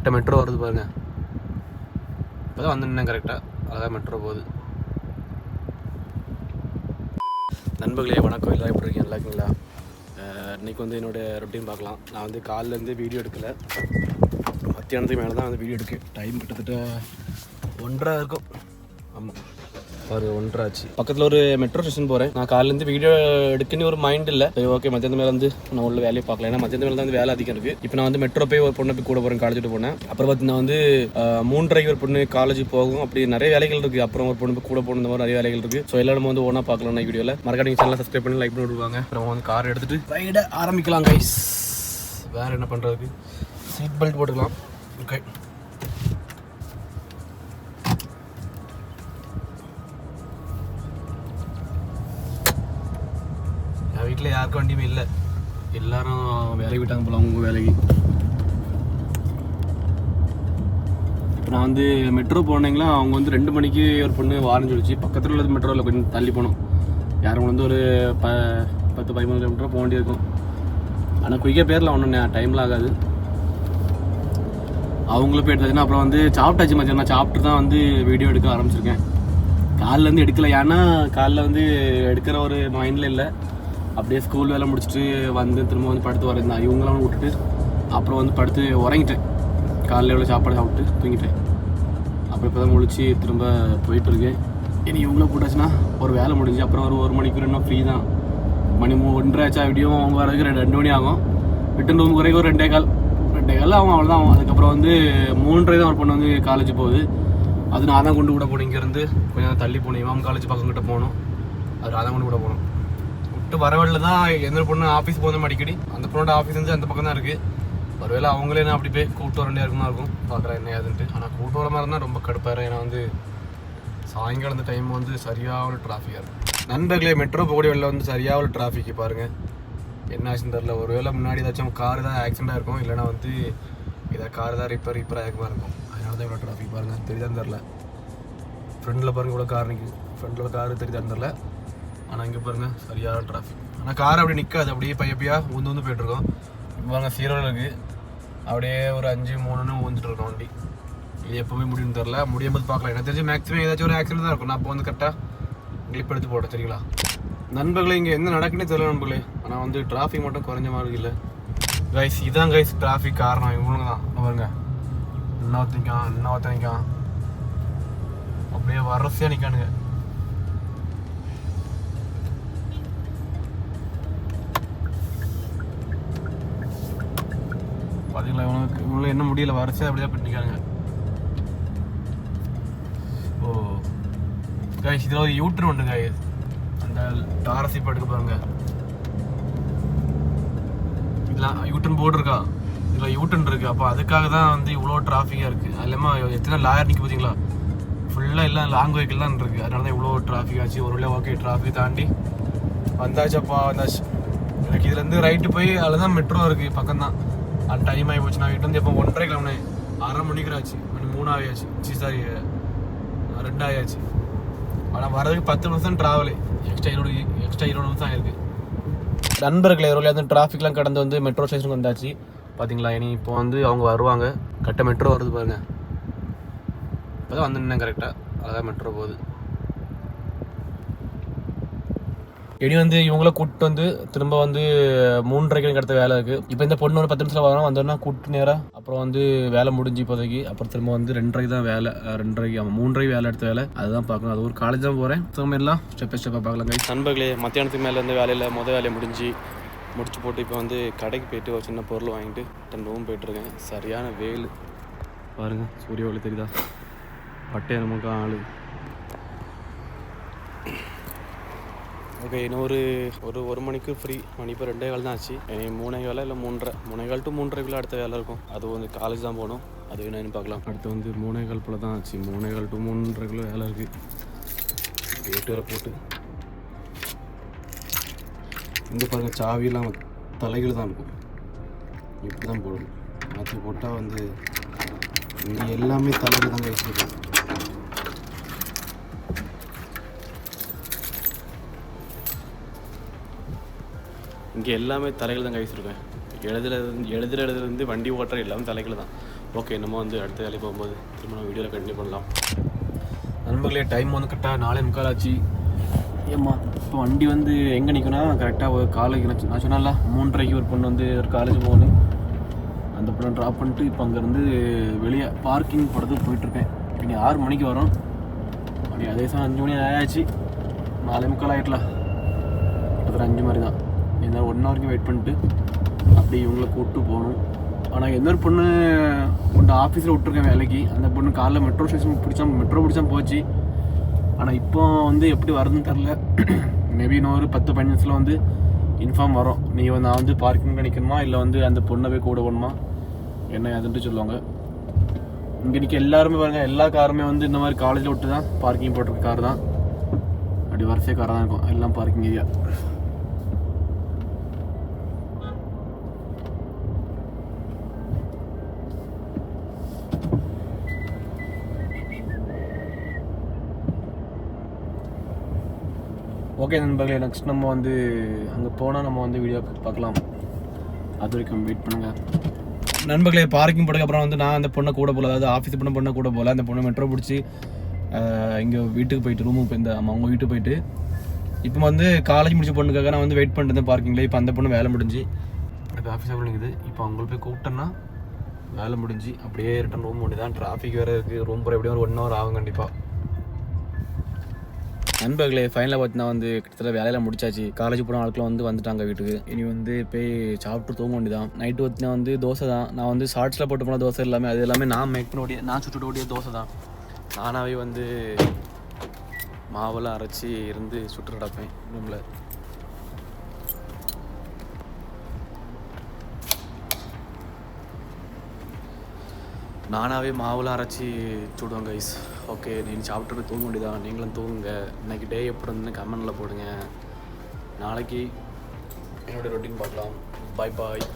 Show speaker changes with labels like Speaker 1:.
Speaker 1: கரெக்டாக மெட்ரோ வருது பாருங்கள் இப்போ தான் வந்துருந்தேன் கரெக்டாக அழகாக மெட்ரோ போகுது. நண்பர்களே வணக்கம். எல்லாம் எப்படி இருக்கீங்க? நல்லா இன்றைக்கி இன்னைக்கு வந்து என்னோட ரொட்டீன் பார்க்கலாம். நான் வந்து காலிலேருந்து வீடியோ எடுக்கலை. மத்தியானத்துக்கு மேலே தான் வந்து வீடியோ எடுக்க. டைம் கிட்டத்தட்ட ஒன்றரை இருக்கும். ஆமாம் ஒரு ஒன்றரை ஆச்சு பக்கத்தில் ஒரு மெட்ரோ ஸ்டேஷன் போகிறேன் நான் காலிலேருந்து வீடியோ எடுக்கன்னு ஒரு மைண்ட் இல்லை. சரி ஓகே மத்தியானம் மேலே வந்து நான் உள்ள வேலையை பார்க்கல. ஏன்னா மத்தியானம் மேலே தான் வந்து வேலை அதிகம் இருக்குது இப்போ நான் வந்து மெட்ரோ போய் ஒரு பொண்ணை போய் கூட போகிறேன் காலேஜ் போனேன். அப்புறம் பார்த்தீங்கன்னா வந்து அஹ், மூன்றரைக்கு ஒரு பொண்ணு காலேஜ் போகும். அப்படி நிறைய வேலைகள் இருக்குது அப்புறம் ஒரு பொண்ணு போய் கூட போகணும் இந்த மாதிரி நிறைய வேலைகள் இருக்குது ஸோ எல்லாரும் வந்து ஒன்றா பார்க்கலாம் நான் வீடியோவில் மறக்காட்டி சேனல் சப்ஸ்கிரைப் பண்ணி லைக் பண்ணி விடுவாங்க. அப்புறம் வந்து கார் எடுத்துட்டு ரைட ஆரம்பிக்கலாம் கைஸ் வேறு என்ன பண்ணுறதுக்கு சீட் பெல்ட் போட்டுக்கலாம். ஓகே வீட்டில் யாருக்கும் வண்டியுமே இல்லை. எல்லாரும் வேலைக்கு விட்டாங்க போல அவங்க வேலைக்கு. இப்போ நான் வந்து மெட்ரோ போனீங்களா அவங்க வந்து ரெண்டு மணிக்கு ஒரு பொண்ணு வாரம் சொல்லிச்சு. பக்கத்தில் உள்ள மெட்ரோவில் கொஞ்சம் தள்ளி போனோம். யாரும் வந்து ஒரு ப பத்து பதிமூணு கிலோமீட்டர் போக வேண்டியிருக்கும். ஆனால் குயிக்காக பேரில் ஒன்றும் டைம்லாம் ஆகாது. அவங்களும் போய் எடுத்தாச்சுன்னா அப்புறம் வந்து சாப்பிட்டாச்சு மச்சான் நான் சாப்பிட்டு தான் வந்து வீடியோ எடுக்க ஆரம்பிச்சிருக்கேன். காலைல இருந்து எடுக்கல. ஏன்னா காலில் வந்து எடுக்கிற ஒரு மைண்டில் இல்லை. அப்படியே ஸ்கூல் வேலை முடிச்சுட்டு வந்து திரும்ப வந்து படுத்து வரேன் இவங்களாம் விட்டுட்டு அப்புறம் வந்து படுத்து உறங்கிட்டேன். காலையில் எவ்வளோ சாப்பாடு சாப்பிட்டு தூங்கிட்டேன். அப்புறம் இப்போ தான் முழிச்சு திரும்ப போயிட்டு இருக்கேன். இனி இவங்கள போட்டாச்சுன்னா ஒரு வேலை முடிஞ்சு அப்புறம் ஒரு ஒரு மணிக்கு இன்னும் ஃப்ரீ தான். மணி மூ ஒன்றரை ஆச்சா விடியும் அவங்க வரதுக்கு ரெண்டு ரெண்டு மணி ஆகும். ரிட்டன் ரூம் குறைக்க ஒரு ரெண்டே கால் ரெண்டே கால் அவன் அவ்வளோதான் ஆகும். அதுக்கப்புறம் வந்து மூன்றரை தான் ஒரு பொண்ணு வந்து காலேஜ் போகுது. அது நான் தான் கொண்டு விட போனேன் இங்கேருந்து கொஞ்சம் தள்ளி போனேன். இமாம் காலேஜ் பக்கம் கிட்ட போகணும் அது நான் தான் கொண்டு கூட போகணும் விட்டு வர தான் எந்த பொண்ணு ஆஃபீஸ் போகணும் அடிக்கடி. அந்த பொண்ணோட ஆஃபீஸ் வந்து அந்த பக்கம் தான் இருக்குது ஒருவேளை அவங்களே நான் அப்படி போய் கூப்பிட்டு வர வேண்டிய இருக்குமா இருக்கும். பார்க்குறேன் என்ன ஏதுன்ட்டு. ஆனால் கூப்பிட்டு வர மாதிரி இருந்தால் ரொம்ப கடுப்பாயிரும். ஏன்னா வந்து சாயங்காலம் இந்த டைம் வந்து சரியாக ஒரு டிராஃபிக்காக இருக்கும். நண்பர்களே மெட்ரோ போகக்கூடிய வெளில வந்து சரியாக ஒரு டிராஃபிக் பாருங்கள் என்ன ஆச்சுன்னு தெரில ஒருவேளை முன்னாடி ஏதாச்சும் கார் தான் ஆக்சிடென்ட்டாக இருக்கும். இல்லைனா வந்து ஏதாவது கார் தான் ரிப்பேர் ரிப்பேர் ஆகிக்குமா இருக்கும். அதனால தான் இவ்வளோ டிராஃபிக் பாருங்கள் தெரியுதான்னு தெரில ஃப்ரெண்டில் பாருங்க இவ்வளோ கார் நிற்கும் ஃப்ரெண்டில் கார் தெரியுதான்னு தெரில ஆனால் இங்கே பாருங்கள் சரியான டிராஃபிக் ஆனால் கார் அப்படியே நிற்காது அப்படியே பையப்பையாக ஊந்து ஊந்து போயிட்டுருக்கோம் இப்போ பாருங்க சீரோவில் இருக்குது அப்படியே ஒரு அஞ்சு மூணுன்னு ஊந்துட்டு இருக்கோம் வண்டி. இது எப்போவுமே முடியும்னு தெரில முடியும் போது பார்க்கலாம். எனக்கு தெரிஞ்சு மேக்ஸிமம் ஏதாச்சும் ஒரு ஆக்சிடென்ட் தான் இருக்கும். நான் அப்போ வந்து கரெக்டாக கிளிப் எடுத்து போட்டேன் சரிங்களா? நண்பர்களே இங்கே என்ன நடக்குன்னே தெரியல நண்பர்களே. ஆனால் வந்து டிராஃபிக் மட்டும் குறைஞ்ச மாதிரி இல்லை. கைஸ் இதான் கைஸ் டிராஃபிக் காரணம். இவனுங்க தான். இங்க பாருங்க. இன்னொருத்தனிக்கான் இன்னொருத்தனிக்கான் அப்படியே வரிசையாக நிற்கானுங்க பார்த்தீங்களா இவனுக்கு இவங்களும் என்ன முடியல வரிசையாக அப்படியே பண்ணிக்காங்க ஓ. காய்ஸ் இதில் ஒரு யூட்ரு ஒன்று காய்ஸ் அந்த டாரஸ் இப்போ எடுக்க பாருங்க. இதெல்லாம் யூட்டன் போர்டு இருக்கா இதில் யூட்டன் இருக்கு. அப்போ அதுக்காக தான் வந்து இவ்வளோ டிராஃபிக்காக இருக்குது அது இல்லாமல் எத்தனை லாயர் நிற்க பார்த்தீங்களா ஃபுல்லாக எல்லாம் லாங் வெஹிக்கிள் தான் இருக்குது அதனால தான் இவ்வளோ டிராஃபிக் ஆச்சு. ஒரு வேளை ஓகே டிராஃபிக் தாண்டி வந்தாச்சப்பா வந்தாச்சு. எனக்கு இதுலேருந்து ரைட்டு போய் அதில் தான் மெட்ரோ இருக்குது பக்கம்தான். அது டைம் ஆகி போச்சு நான் வீட்டில் இப்போ ஒன்றரை கிளம்புனே அரை மணிக்கு ஆச்சு மணி மூணு ஆகியாச்சு சி சாரி ரெண்டு ஆகியாச்சு ஆனால் வரதுக்கு பத்து நிமிஷம் ட்ராவலு எக்ஸ்ட்ரா இருபது எக்ஸ்ட்ரா இருபது நிமிஷம் ஆயிருக்கு நண்பர்களே ஒரு அந்த டிராஃபிக்லாம் கடந்து வந்து மெட்ரோ ஸ்டேஷனுக்கு வந்தாச்சு பார்த்தீங்களா இனி இப்போ வந்து அவங்க வருவாங்க. கரெக்டாக மெட்ரோ வருது பாருங்கள் இப்போ தான் வந்து கரெக்டாக அழகாக மெட்ரோ போகுது இனி வந்து இவங்கள கூப்பிட்டு வந்து திரும்ப வந்து மூன்றரைக்கு எனக்கு அடுத்த வேலை இருக்குது இப்போ இந்த பொண்ணு ஒரு பத்து நிமிஷம் வரோம் வந்தோன்னா கூப்பிட்டு நேராக அப்புறம் வந்து வேலை முடிஞ்சு இப்போதைக்கு அப்புறம் திரும்ப வந்து ரெண்டரைக்கு தான் வேலை ரெண்டரைக்கு ஆமாம் மூன்றரைக்கு வேலை எடுத்த வேலை. அதுதான் பார்க்கணும். அது ஒரு காலேஜ் தான் போகிறேன் திரும்ப எல்லாம் ஸ்டெப் பை ஸ்டெப்பாக பார்க்கலாம் guys. நண்பர்களே மத்தியானத்துக்கு மேலே இருந்து வேலையில் மொதல் வேலையை முடிஞ்சு முடிச்சு போட்டு இப்போ வந்து கடைக்கு போயிட்டு ஒரு சின்ன பொருள் வாங்கிட்டு டன் ரூம் போயிட்டுருக்கேன் சரியான வெயில். பாருங்க சூரிய ஒளி தெரியுதா? பட்டை நமக்கு ஆளு ஓகே இன்னும் ஒரு ஒரு ஒரு மணிக்கு ஃப்ரீ மணி இப்போ ரெண்டே கால் தான் ஆச்சு. மூணே கால இல்லை மூன்றரை? மூணே கால் டு மூன்றரைக்குள்ளே அடுத்த வேலை இருக்கும். அது வந்து காலேஜ் தான் போகணும். அது என்னன்னு பார்க்கலாம். அடுத்து வந்து மூணே கால் போல் தான் ஆச்சு. மூணே கால் டு மூன்றரைக்குள்ள வேலை இருக்குது கேட்டு வர போட்டு. இங்கே பாருங்கள் சாவியெல்லாம் தலைகள் தான் இருக்கும். இப்படி தான் போடணும். மாற்றி போட்டால் வந்து இங்கே எல்லாமே தலைகள் தான் வச்சுருக்கோம் இங்கே எல்லாமே தலைகள் தான் கழிச்சிருக்கேன். எழுதுல எழுதுலேருந்து வண்டி ஓட்டுற எல்லாமே தலைகள் தான். ஓகே நம்ம வந்து அடுத்த வேலைக்கு போகும்போது திரும்ப நம்ம வீடியோவில் கண்டினியூ பண்ணலாம். நண்பர்களே டைம் வந்து கரெக்டாக நாலே முக்கால் ஆச்சு. ஏம்மா இப்போ வண்டி வந்து எங்கே நிற்கும்னா கரெக்டாக ஒரு காலேஜ் நான் சொன்னால மூன்றரைக்கு ஒரு பொண்ணு வந்து ஒரு காலேஜ் போகணும். அந்த பொண்ணை ட்ராப் பண்ணிட்டு இப்போ அங்கேருந்து வெளியே பார்க்கிங் போகிறதுக்கு போயிட்டுருக்கேன் இனி ஆறு மணிக்கு வரோம். மணி அதே சமயம் அஞ்சு மணி ஆயாச்சு. நாலே முக்கால் ஆகிட்டலாம் கிட்டத்தட்ட அஞ்சு மாதிரி தான். இந்த ஒன் ஹவருக்கு வெயிட் பண்ணிட்டு அப்படி இவங்கள கூப்பிட்டு போகணும். ஆனால் எந்த ஒரு பொண்ணு கொண்டு ஆஃபீஸில் விட்டுருக்கேன் வேலைக்கு அந்த பொண்ணு காலைல மெட்ரோ ஸ்டேஷன் பிடிச்சா மெட்ரோ பிடிச்சா போச்சு. ஆனால் இப்போ வந்து எப்படி வருதுன்னு தெரில மேபி இன்னொரு பத்து பதினஞ்சு வந்து இன்ஃபார்ம் வரும். நீ வந்து நான் வந்து பார்க்கிங் நிற்கணுமா இல்லை வந்து அந்த பொண்ணை போய் கூட போகணுமா? என்ன அதுன்ட்டு சொல்லுவாங்க. இங்கே நிற்க எல்லாருமே பாருங்கள் எல்லா காருமே வந்து இந்த மாதிரி காலேஜில் விட்டு தான் பார்க்கிங் போட்டிருக்க கார் தான். அப்படி வரிசை காராக தான் இருக்கும். எல்லாம் பார்க்கிங் ஏரியா ஓகே நண்பர்களே நெக்ஸ்ட் நம்ம வந்து அங்கே போனால் நம்ம வந்து வீடியோ பார்க்கலாம். அது வரைக்கும் வெயிட் பண்ணுங்கள் நண்பர்களே பார்க்கிங் போட்டதுக்கு அப்புறம் வந்து நான் அந்த பொண்ணை கூட போகல. அதாவது ஆஃபீஸ் பண்ண பொண்ணை கூட போகல. அந்த பொண்ணை மெட்ரோ பிடிச்சி இங்கே வீட்டுக்கு போயிட்டு ரூமுக்கு போயிருந்தேன் ஆமாம் அவங்க வீட்டுக்கு போயிட்டு. இப்போ வந்து காலேஜ் முடிச்ச பொண்ணுக்காக நான் வந்து வெயிட் பண்ணிட்டு இருந்தேன் பார்க்கிங்கில் இப்போ அந்த பொண்ணு வேலை முடிஞ்சு. இப்போ ஆஃபீஸ் இருக்குது இப்போ அவங்கள போய் கூப்பிட்டேன்னா வேலை முடிஞ்சு அப்படியே ரிட்டன் ரூம் ஒன்று தான் டிராஃபிக் வேறு இருக்குது ரூம் போகிற எப்படியும் ஒரு ஒன் ஹவர் ஆகும் கண்டிப்பாக நண்பர்களே ஃபைனலாக பார்த்தீங்கன்னா வந்து கிட்டத்தட்ட வேலையெல்லாம் முடிச்சாச்சு. காலேஜ் போன ஆட்கள் வந்து வந்துட்டாங்க வீட்டுக்கு. இனி வந்து போய் சாப்பிட்டு தூங்க வேண்டியதான் நைட்டு பார்த்தீங்கன்னா வந்து தோசை தான். நான் வந்து ஷார்ட்ஸில் போட்டு போன தோசை எல்லாமே அது எல்லாமே நான் மேக் பண்ண ஓடிய நான் சுட்டு ஓடிய தோசை தான். நானாகவே வந்து மாவெல்லாம் அரைச்சி இருந்து சுட்டு நடப்பேன் ரூமில் நானாகவே மாவுலாம் அரைச்சி சுடுவேன் கைஸ் ஓகே நீ சாப்பிட்டுட்டு தூங்க வேண்டியதான் நீங்களும் தூங்குங்க. இன்னைக்கு டே எப்படி இருந்துன்னு கமெண்டில் போடுங்க. நாளைக்கு என்னோட ரொட்டீன் பார்க்கலாம். பாய் பாய்